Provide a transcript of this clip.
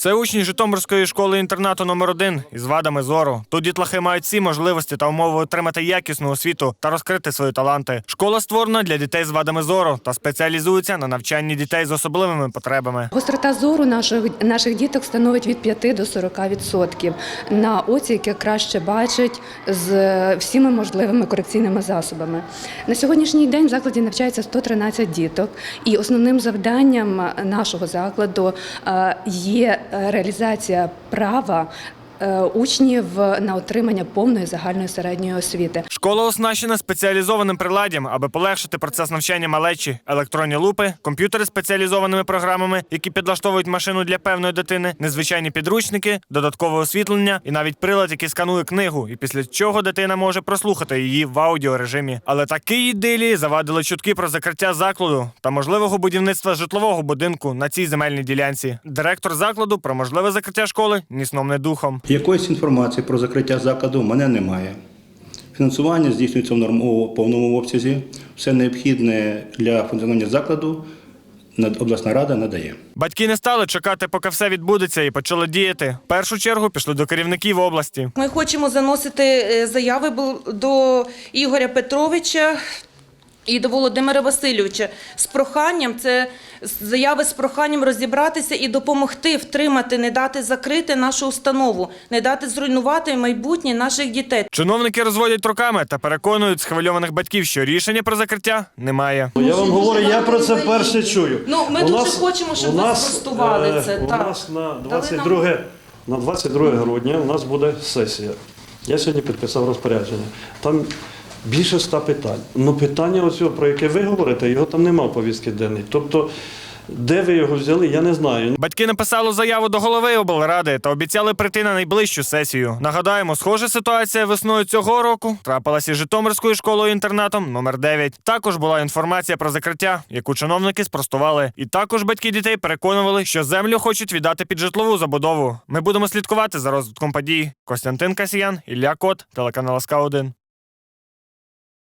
Це учні Житомирської школи-інтернату номер 1 із вадами зору. Тут дітлахи мають всі можливості та умови отримати якісну освіту та розкрити свої таланти. Школа створена для дітей з вадами зору та спеціалізується на навчанні дітей з особливими потребами. Гострота зору наших, наших діток становить від 5 до 40% на оці, яке краще бачить з всіма можливими корекційними засобами. На сьогоднішній день в закладі навчається 113 діток, і основним завданням нашого закладу е, є е, реалізація права е, учнів на отримання повної загальної середньої освіти. Школа оснащена спеціалізованим приладдям, аби полегшити процес навчання малечі, електронні лупи, комп'ютери спеціалізованими програмами, які підлаштовують машину для певної дитини, незвичайні підручники, додаткове освітлення і навіть прилад, який сканує книгу, і після чого дитина може прослухати її в аудіорежимі. Але такій ідилії завадили чутки про закриття закладу та можливого будівництва житлового будинку на цій земельній ділянці. Директор закладу про можливе закриття школи ні сном, ні духом. Якоїсь інформації про закриття закладу в мене немає. Фінансування здійснюється в норм- у повному обсязі. Все необхідне для функціонування закладу обласна рада надає. Батьки не стали чекати, поки все відбудеться, і почали діяти. В першу чергу пішли до керівників області. Ми хочемо заносити е, заяви до Ігоря Петровича і до Володимира Васильовича з проханням, це заяви з проханням розібратися і допомогти втримати, не дати закрити нашу установу, не дати зруйнувати майбутнє наших дітей. Чиновники розводять руками та переконують схвильованих батьків, що рішення про закриття немає. Я вам говорю, я про це перше чую. Ну, ми У дуже хочемо, щоб ви спростували е, це, У так. нас на Дали 22, на 22 грудня у нас буде сесія. Я сьогодні підписав розпорядження. Там більше ста питань. Ну питання оцього, про яке ви говорите, його там нема в повістки денній. Тобто, де ви його взяли, я не знаю. Батьки написали заяву до голови облради та обіцяли прийти на найближчу сесію. Нагадаємо, схожа ситуація весною цього року трапилася Житомирською школою інтернатом номер 9 Також була інформація про закриття, яку чиновники спростували. І також батьки дітей переконували, що землю хочуть віддати під житлову забудову. Ми будемо слідкувати за розвитком подій. Костянтин Касіян, Ілля Кот, телеканал СК 1